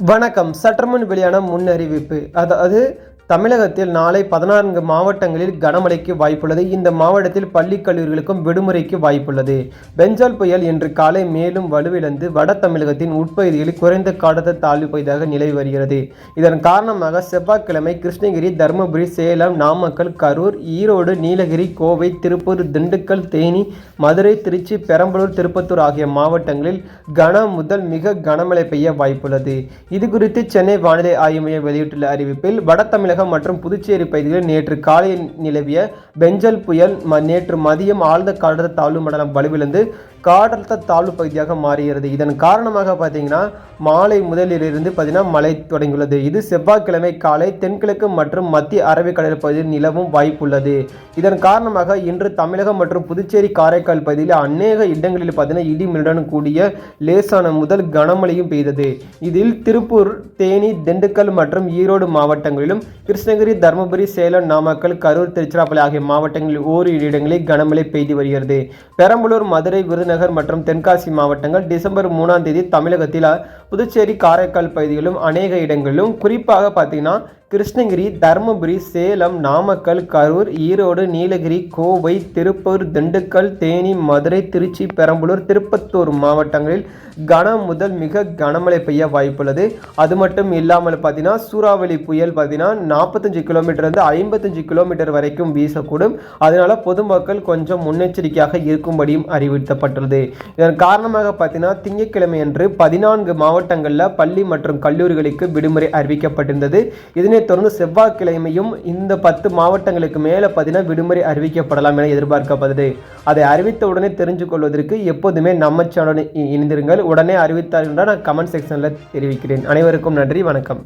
வணக்கம். சற்றுமுன் வெளியான முன்னறிவிப்பு. அதாவது தமிழகத்தில் நாளை பதினான்கு மாவட்டங்களில் கனமழைக்கு வாய்ப்புள்ளது. இந்த மாவட்டத்தில் பள்ளி கல்லூரிகளுக்கும் விடுமுறைக்கு வாய்ப்புள்ளது. பெஞ்சால் புயல் இன்று காலை மேலும் வலுவிழந்து வட தமிழகத்தின் உட்பகுதிகளில் குறைந்த காலத்தை தாழ்வு பகுதியாக நிலவி வருகிறது. இதன் காரணமாக செவ்வாய்க்கிழமை கிருஷ்ணகிரி தருமபுரி சேலம் நாமக்கல் கரூர் ஈரோடு நீலகிரி கோவை திருப்பூர் திண்டுக்கல் தேனி மதுரை திருச்சி பெரம்பலூர் திருப்பத்தூர் ஆகிய மாவட்டங்களில் கன முதல் மிக கனமழை பெய்ய வாய்ப்புள்ளது. இது குறித்து சென்னை வானிலை ஆய்வு மையம் வெளியிட்டுள்ள அறிவிப்பில் வட தமிழகம் மற்றும் புதுச்சேரி பகுதிகளில் நேற்று காலை நிலவிய பெஞ்சல் புயல் நேற்று மதியம் ஆழ்ந்த காற்றழுத்த தாழ்வு மண்டலம் வலுவிழந்து காற்றழுத்த தாழ்வு பகுதியாக மாறுகிறது இதன் காரணமாக பார்த்தீங்கன்னா மாலை முதலிலிருந்து பார்த்தீங்கன்னா மழை தொடங்கியுள்ளது. இது செவ்வாய்க்கிழமை காலை தென்கிழக்கு மற்றும் மத்திய அரபிக்கடல் பகுதியில் நிலவும் வாய்ப்புள்ளது இதன் காரணமாக இன்று தமிழகம் மற்றும் புதுச்சேரி காரைக்கால் பகுதியில் அநேக இடங்களில் பார்த்தீங்கன்னா இடிமின்னுடன் கூடிய லேசான முதல் கனமழையும் பெய்தது. இதில் திருப்பூர் தேனி திண்டுக்கல் மற்றும் ஈரோடு மாவட்டங்களிலும் கிருஷ்ணகிரி தருமபுரி சேலம் நாமக்கல் கரூர் திருச்சிராப்பள்ளி ஆகிய மாவட்டங்களில் ஓரிரு இடங்களில் கனமழை பெய்து வருகிறது. பெரம்பலூர் மதுரை விருதுநகர் மற்றும் தென்காசி மாவட்டங்கள் டிசம்பர் மூணாம் தேதி தமிழகத்தில் புதுச்சேரி காரைக்கால் பகுதிகளிலும் அநேக இடங்களிலும் குறிப்பாக பார்த்தீங்கன்னா கிருஷ்ணகிரி தருமபுரி சேலம் நாமக்கல் கரூர் ஈரோடு நீலகிரி கோவை திருப்பூர் திண்டுக்கல் தேனி மதுரை திருச்சி பெரம்பலூர் திருப்பத்தூர் மாவட்டங்களில் கனம் முதல் மிக கனமழை பெய்ய வாய்ப்புள்ளது. அது மட்டும் இல்லாமல் பார்த்தீங்கன்னா சூறாவளி புயல் பார்த்தீங்கன்னா நாற்பத்தஞ்சு கிலோமீட்டர்லேருந்து ஐம்பத்தஞ்சு கிலோமீட்டர் வரைக்கும் வீசக்கூடும். அதனால பொதுமக்கள் கொஞ்சம் முன்னெச்சரிக்கையாக இருக்கும்படியும் அறிவுறுத்தப்பட்டுள்ளது. இதன் காரணமாக பார்த்தீங்கன்னா திங்கட்கிழமை அன்று பதினான்கு மாவட்டங்களில் பள்ளி மற்றும் கல்லூரிகளுக்கு விடுமுறை அறிவிக்கப்பட்டிருந்தது. இதனைத் தொடர்ந்து செவ்வாய்க்கிழமையும் இந்த பத்து மாவட்டங்களுக்கு மேலே பார்த்தீங்கன்னா விடுமுறை அறிவிக்கப்படலாம் என எதிர்பார்க்கப்படுது. அதை அறிவித்த உடனே தெரிஞ்சு கொள்வதற்கு எப்போதுமே நம்ம சேனலுடன் இணைந்திருங்கள். உடனே அறிவித்தார்கள் நான் கமெண்ட் செக்ஷனில் தெரிவிக்கிறேன். அனைவருக்கும் நன்றி. வணக்கம்.